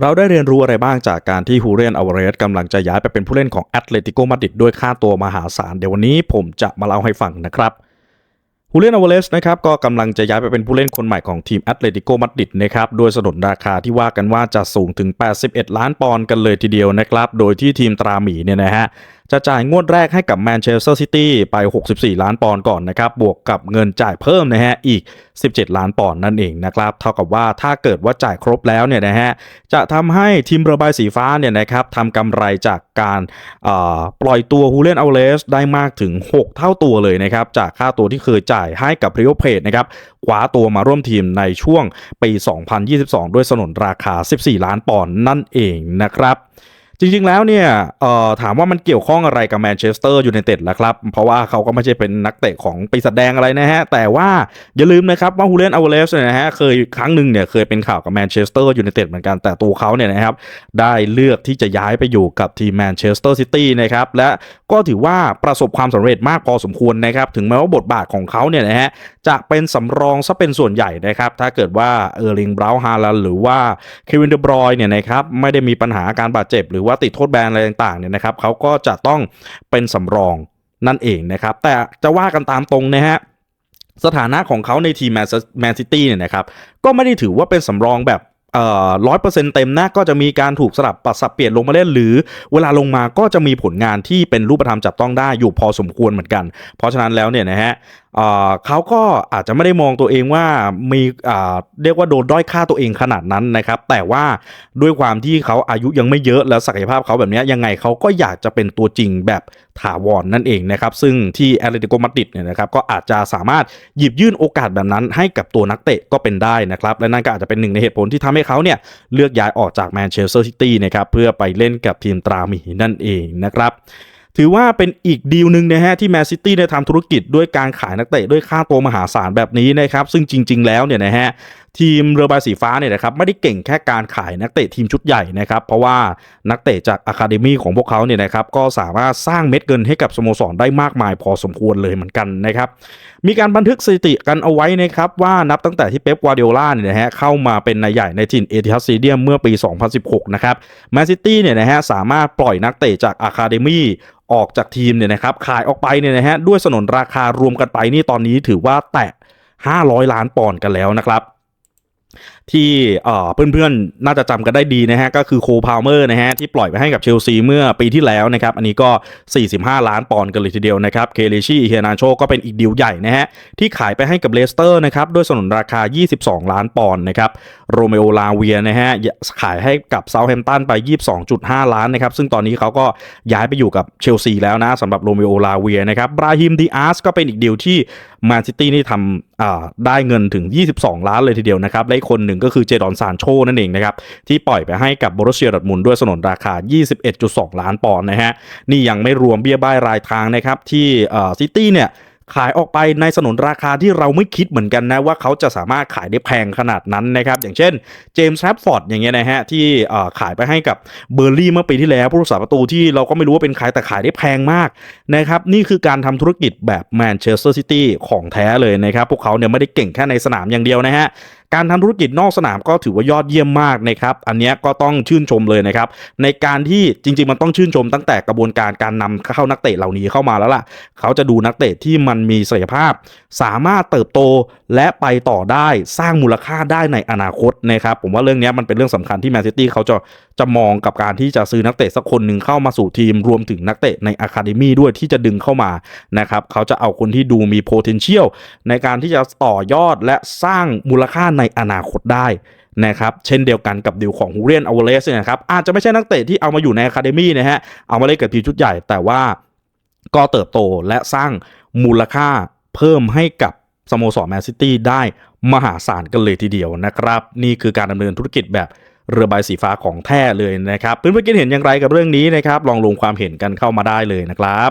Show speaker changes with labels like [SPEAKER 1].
[SPEAKER 1] เราได้เรียนรู้อะไรบ้างจากการที่ฮูเรียนอเวเรสกำลังจะย้ายไปเป็นผู้เล่นของแอตเลติโกมาดริดด้วยค่าตัวมหาศาลเดี๋ยววันนี้ผมจะมาเล่าให้ฟังนะครับฮูเรียนอเวเรสนะครับก็กำลังจะย้ายไปเป็นผู้เล่นคนใหม่ของทีมแอตเลติโกมาดริดนะครับโดยสนนราคาที่ว่ากันว่าจะสูงถึง 81 ล้านปอนด์กันเลยทีเดียวนะครับ โดยที่ทีมตราหมีเนี่ยนะฮะจะจ่ายงวดแรกให้กับแมนเชสเตอร์ซิตี้ไป 64 ล้านปอนด์ก่อนนะครับ บวกกับเงินจ่ายเพิ่มนะฮะอีก 17 ล้านปอนด์นั่นเองนะครับ เท่ากับว่าถ้าเกิดว่าจ่ายครบแล้วเนี่ยนะฮะจะทำให้ทีมระบายสีฟ้าเนี่ยนะครับทำกำไรจากการปล่อยตัวฮูเลนเอัลเลสได้มากถึง 6 เท่าตัวเลยนะครับจากค่าตัวที่เคยจ่ายให้กับพริโอเพดนะครับคว้าตัวมาร่วมทีมในช่วงปี 2022 ด้วยสนนราคา 14 ล้านปอนด์นั่นเองนะครับ จริงๆแล้วเนี่ยถามว่ามันเกี่ยวข้องอะไรกับแมนเชสเตอร์ยูไนเต็ดละครับ เพราะว่าเขาก็ไม่ใช่เป็นนักเตะของปีศาจแดงอะไรนะฮะ แต่ว่าอย่าลืมนะครับว่าฮูเลนอเวเลสเนี่ยนะฮะเคยครั้งหนึ่งเนี่ยเคยเป็นข่าวกับแมนเชสเตอร์ยูไนเต็ดเหมือนกันแต่ตัวเขาเนี่ยนะครับได้เลือกที่จะย้ายไปอยู่กับทีมแมนเชสเตอร์ซิตี้นะครับและก็ถือว่าประสบความสำเร็จมากพอสมควรนะครับถึงแม้ว่าบทบาทของเขาเนี่ยนะฮะจะเป็นสำรองซะเป็นส่วนใหญ่นะครับถ้าเกิดว่าเออร์ลิงบราวฮาลันหรือว่าเควินเดบรอยเนี่ยนะครับไม่ได้มีปัญหาการบาดเจ็บหรือว่าติดโทษแบนอะไรต่างๆเนี่ยนะครับเขาก็จะต้องเป็นสำรองนั่นเองนะครับ แต่จะว่ากันตามตรงนะฮะสถานะของเขาในทีมแมนซิตี้เนี่ยนะครับก็ไม่ได้ถือว่าเป็นสำรองแบบร้อยเปอร์เซ็นต์เต็มนะก็จะมีการถูกสลับปัดสับเปลี่ยนลงมาเล่นหรือ เวลาลงมาก็จะมีผลงานที่เป็นรูปธรรมจับต้องได้อยู่พอสมควรเหมือนกัน เพราะฉะนั้นแล้วเนี่ยนะฮะ เขาก็อาจจะไม่ได้มองตัวเองว่ามีเรียกว่าโดนด้อยค่าตัวเองขนาดนั้นนะครับ แต่ว่าด้วยความที่เขาอายุยังไม่เยอะแล้วศักยภาพเขาแบบนี้ยังไงเขาก็อยากจะเป็นตัวจริงแบบถาวรนนั่นเองนะครับ ซึ่งที่แอตเลติโกมาดริดเนี่ยนะครับก็อาจจะสามารถหยิบยื่นโอกาสแบบนั้นให้กับตัวนักเตะก็เป็นได้นะครับ และนั่นก็อาจจะเป็นหนึ่งในเหตุผลที่ทำให้เขาเนี่ยเลือกย้ายออกจากแมนเชสเตอร์ซิตี้นะครับเพื่อไปเล่นกับทีมตรามีนั่นเองนะครับ ถือว่าเป็นอีกดีลหนึ่งนะฮะที่แมนซิตี้ได้ทำธุรกิจด้วยการขายนักเตะด้วยค่าตัวมหาศาลแบบนี้นะครับซึ่งจริง ๆ แล้วเนี่ยนะฮะทีมเรือใบสีฟ้าเนี่ยนะครับไม่ได้เก่งแค่การขายนักเตะทีมชุดใหญ่นะครับเพราะว่านักเตะจากอะคาเดมี่ของพวกเขาเนี่ยนะครับก็สามารถสร้างเม็ดเงินให้กับสโมสรได้มากมายพอสมควรเลยเหมือนกันนะครับมีการบันทึกสถิติกันเอาไว้นะครับว่านับตั้งแต่ที่เป๊ปกวาเดโอล่าเนี่ยนะฮะเข้ามาเป็นนายใหญ่ในทีมเอทิฮัสซีเดียมเมื่อปี 2016 นะครับแมนซิตี้เนี่ยนะฮะสามารถปล่อยนักเตะจากอะคาเดมี่ออกจากทีมเนี่ยนะครับขายออกไปเนี่ยนะฮะด้วยสนนราคารวมกันไปนี่ตอนนี้ถือว่าแตะ500 ล้านปอนด์กันแล้วนะครับที่เพื่อนๆ น่าจะจำกันได้ดีนะฮะ ก็คือโคพาวเมอร์นะฮะ ที่ปล่อยไปให้กับเชลซีเมื่อปีที่แล้วนะครับ อันนี้ก็ 45 ล้านปอนด์กันเลยทีเดียวนะครับ เคเลชี่เฮียนาโชก็เป็นอีกดีลใหญ่นะฮะ ที่ขายไปให้กับเลสเตอร์นะครับ ด้วยสนนราคา 22 ล้านปอนด์นะครับ โรเมโอลาเวียนะฮะ ขายให้กับเซาท์แฮมป์ตันไป 22.5 ล้านนะครับ ซึ่งตอนนี้เขาก็ย้ายไปอยู่กับเชลซีแล้วนะสำหรับโรเมโอลาเวียนะครับบราฮิมดีอาร์สก็เป็นอีกดีลที่แมนซิตี้นี่ทำได้เงินถึง 22 ล้านเลยทีเดียวนะครับและคนหนึ่งก็คือเจดอนซานโชนั่นเองนะครับที่ปล่อยไปให้กับโบรเชียดอทมุนด้วยสนนราคา 21.2 ล้านปอนด์นะฮะนี่ยังไม่รวมเบี้ยบ้ายรายทางนะครับที่ซิตี้เนี่ยขายออกไปในสนนราคาที่เราไม่คิดเหมือนกันนะ ว่าเขาจะสามารถขายได้แพงขนาดนั้นนะครับ อย่างเช่นเจมส์แรปฟอร์ดอย่างเงี้ยนะฮะ ที่ขายไปให้กับเบอร์ลี่เมื่อปีที่แล้วผู้รักษาประตูที่เราก็ไม่รู้ว่าเป็นใครแต่ขายได้แพงมากนะครับ นี่คือการทำธุรกิจแบบแมนเชสเตอร์ซิตี้ของแท้เลยนะครับ พวกเขาเนี่ยไม่ได้เก่งแค่ในสนามอย่างเดียวนะฮะ การทำธุรกิจนอกสนามก็ถือว่ายอดเยี่ยมมากนะครับอันนี้ก็ต้องชื่นชมเลยนะครับในการที่จริง ๆ มันต้องชื่นชมตั้งแต่กระบวนการการนำเข้านักเตะเหล่านี้เข้ามาแล้วล่ะ เขาจะดูนักเตะที่มันมีศักยภาพ สามารถเติบโตและไปต่อได้สร้างมูลค่าได้ในอนาคตนะครับผมว่าเรื่องนี้มันเป็นเรื่องสำคัญที่แมนซิตี้เขาจะจะมองกับการที่จะซื้อนักเตะสักคนหนึ่งเข้ามาสู่ทีมรวมถึงนักเตะในอะคาเดมี่ด้วยที่จะดึงเข้ามานะครับเขาจะเอาคนที่ดูมี potential ในการที่จะต่อยอดและสร้างมูลค่าในในอนาคตได้นะครับเช่นเดียวกันกับดิวของฮูเรียนอเวเลสนะครับอาจจะไม่ใช่นักเตะที่เอามาอยู่ในอะคาเดมี่นะฮะเอามาเล่นกับทีมชุดใหญ่ แต่ว่าก็เติบโตและสร้างมูลค่าเพิ่มให้กับสโมสรแมนซิตี้ได้มหาศาลกันเลยทีเดียวนะครับ นี่คือการดำเนินธุรกิจแบบเรือใบสีฟ้าของแท้เลยนะครับเพื่อนๆคิดเห็นอย่างไรกับเรื่องนี้นะครับ ลองลงความเห็นกันเข้ามาได้เลยนะครับ